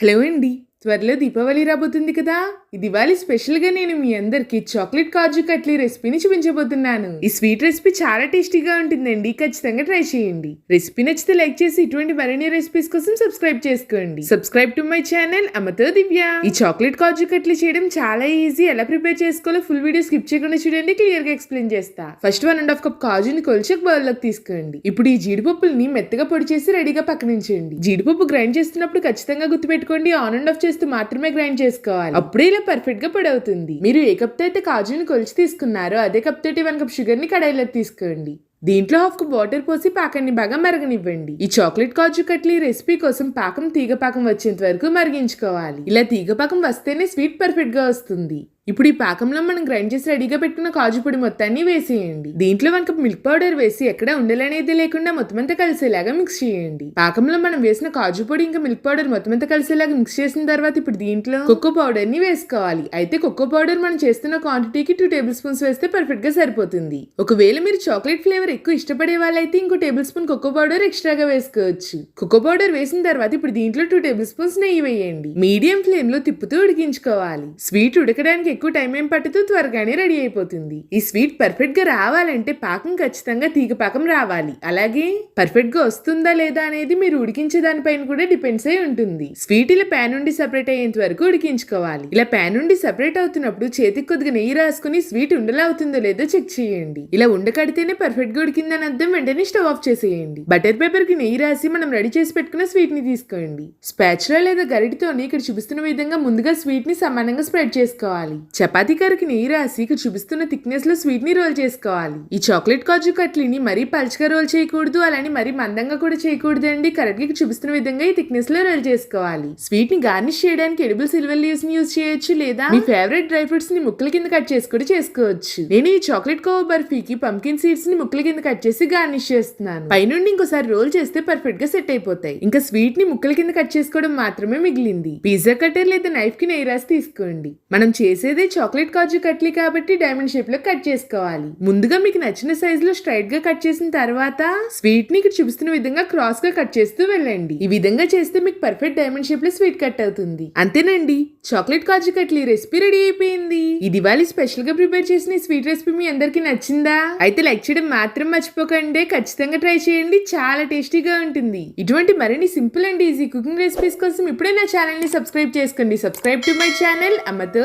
Hello అండి త్వరలో దీపావళి రాబోతుంది కదా. ఈ దివాళీ స్పెషల్గా నేను మీ అందరికీ చాక్లెట్ కాజు కట్లీ రెసిపీని చూపించబోతున్నాను. ఈ స్వీట్ రెసిపీ చాలా టేస్టీగా ఉంటుందండి. ఖచ్చితంగా ట్రై చేయండి. రెసిపీ నచ్చితే లైక్ చేసి ఇటువంటి మరిన్ని రెసిపీస్ కోసం సబ్స్క్రైబ్ చేసుకోండి. సబ్స్క్రైబ్ టు మై ఛానల్ అమతో దివ్య. ఈ చాక్లెట్ కాజు కట్లీ చేయడం చాలా ఈజీ. ఎలా ప్రిపేర్ చేసుకోవాలో ఫుల్ వీడియో స్కిప్ చేయకుండా చూడండి. క్లియర్గా ఎక్స్ప్లెయిన్ చేస్తా. First one and half cup కాజుని కొలిచి బౌల్లోకి తీసుకోండి. ఇప్పుడు ఈ జీడిపప్పుల్ని మెత్తగా పొడి చేసి రెడీగా పక్కనించండి జీడిపప్పు గ్రైండ్ చేస్తున్నప్పుడు ఖచ్చితంగా గుర్తుపెట్టుకోండి. ఆన్ అండ్ ఆఫ్ చేస్తూ మాత్రమే గ్రైండ్ చేసుకోవాలి. అప్పుడే ఇలా పర్ఫెక్ట్గా పొడి అవుతుంది మీరు ఏ కప్ అయితే కాజుని కొలిచి తీసుకున్నారో అదే కప్ తోటి వన్ కప్ షుగర్ని కడాయిలో తీసుకోండి. దీంట్లో హాఫ్ కప్ వాటర్ పోసి పాకాన్ని బాగా మరగనివ్వండి. ఈ చాక్లెట్ కాజు కట్లీ రెసిపీ కోసం పాకం తీగ పాకం వచ్చేంత వరకు మరిగించుకోవాలి. ఇలా తీగ పాకం వస్తేనే స్వీట్ పర్ఫెక్ట్గా వస్తుంది. ఇప్పుడు ఈ పాకంలో మనం గ్రైండ్ చేసి రెడీగా పెట్టుకున్న కాజు పొడి మొత్తాన్ని వేసేయండి. దీంట్లో వన్ మిల్క్ పౌడర్ వేసి ఎక్కడ ఉండలనేది లేకుండా మొత్తం అంతా కలిసేలాగా మిక్స్ చేయండి. పాకంలో మనం వేసిన కాజు పొడి ఇంకా మిల్క్ పౌడర్ మొత్తం అంతా కలిసేలాగా మిక్స్ చేసిన తర్వాత ఇప్పుడు దీంట్లో కొక్కో పౌడర్ని వేసుకోవాలి. అయితే కొక్కో పౌడర్ మనం చేస్తున్న క్వాంటిటీకి టూ టేబుల్ స్పూన్స్ వేస్తే పర్ఫెక్ట్గా సరిపోతుంది. ఒకవేళ మీరు చాక్లెట్ ఫ్లేవర్ ఎక్కువ ఇష్టపడే వాళ్ళైతే ఇంకో టేబుల్ స్పూన్ కొక్కో పౌడర్ ఎక్స్ట్రాగా వేసుకోవచ్చు. కొక్కో పౌడర్ వేసిన తర్వాత ఇప్పుడు దీంట్లో టూ టేబుల్ స్పూన్స్ నెయ్యి వేయండి. మీడియం ఫ్లేమ్లో తిప్పుతూ ఉడికించుకోవాలి. స్వీట్ ఉడకడానికి ఎక్కువ టైం ఏం పట్టుతూ త్వరగానే రెడీ అయిపోతుంది. ఈ స్వీట్ పర్ఫెక్ట్గా రావాలంటే పాకం ఖచ్చితంగా తీగ పాకం రావాలి. అలాగే పర్ఫెక్ట్గా వస్తుందా లేదా అనేది మీరు ఉడికించే దానిపైన కూడా డిపెండ్స్ అయి ఉంటుంది. స్వీట్ ఇలా ప్యాన్ నుండి సెపరేట్ అయ్యేంత వరకు ఉడికించుకోవాలి. ఇలా ప్యాన్ నుండి సెపరేట్ అవుతున్నప్పుడు చేతికి కొద్దిగా నెయ్యి రాసుకుని స్వీట్ ఉండలా అవుతుందో లేదో చెక్ చేయండి. ఇలా ఉండకడితేనే పర్ఫెక్ట్గా ఉడికిందని అర్థం వెంటనే స్టవ్ ఆఫ్ చేసేయండి. బటర్ పేపర్కి నెయ్యి రాసి మనం రెడీ చేసి పెట్టుకున్న స్వీట్ని తీసుకోండి. స్పాచులా లేదా గరిటితోని ఇక్కడ చూపిస్తున్న విధంగా ముందుగా స్వీట్ని సమానంగా స్ప్రెడ్ చేసుకోవాలి. చపాతీ కర్రకి నెయ్యి రాసి ఇక్కడ చూపిస్తున్న థిక్నెస్లో స్వీట్ని రోల్ చేసుకోవాలి. ఈ చాక్లెట్ కాజు కట్లీని మరీ పల్చగా రోల్ చేయకూడదు అలానే మరీ మందంగా కూడా చేయకూడదండి. కరెక్ట్గా చూపిస్తున్న విధంగా ఈ థిక్నెస్లో రోల్ చేసుకోవాలి. స్వీట్ని గార్నిష్ చేయడానికి ఎడిబుల్ సిల్వర్ లీవ్స్ని యూజ్ చేయొచ్చు లేదా మీ ఫేవరెట్ డ్రై ఫ్రూట్స్ని ముక్కల కింద కట్ చేసి కూడా చేసుకోవచ్చు. నేను ఈ చాక్లెట్ కోవ బర్ఫీకి పంకిన్ సీడ్స్ని ముక్కల కింద కట్ చేసి గార్నిష్ చేస్తున్నాను. పైనుండి ఇంకోసారి రోల్ చేస్తే పర్ఫెక్ట్గా సెట్ అయిపోతాయి. ఇంకా స్వీట్ని ముక్కల కింద కట్ చేసుకోవడం మాత్రమే మిగిలింది. పిజ్జా కట్టర్ లేదా నైఫ్కి నెయ్యి రాసి తీసుకోండి. మనం చేసే చేసేది చాక్లెట్ కాజు కట్లీ కాబట్టి డైమండ్ షేప్లో కట్ చేసుకోవాలి. ముందుగా మీకు నచ్చిన సైజ్లో స్ట్రైట్గా కట్ చేసిన తర్వాత స్వీట్ని ఇక్కడ చూపిస్తున్న విధంగా క్రాస్గా కట్ చేస్తూ వెళ్ళండి. ఈ విధంగా చేస్తే మీకు పర్ఫెక్ట్ డైమండ్ షేప్లో స్వీట్ కట్ అవుతుంది. అంతేనండి chocolate kaju katli recipe ready అయిపోయింది. ఈ దివాళీ స్పెషల్గా ప్రిపేర్ చేసిన స్వీట్ రెసిపీ మీ అందరికి నచ్చిందా? అయితే లైక్ చేయడం మాత్రం మర్చిపోకండి. ఖచ్చితంగా ట్రై చేయండి. చాలా టేస్టీగా ఉంటుంది. ఇటువంటి మరిన్ని simple and easy cooking recipes కోసం ఇప్పుడే నా ఛానల్ని సబ్స్క్రైబ్ చేసుకోండి. Subscribe to my channel. అమ్మతో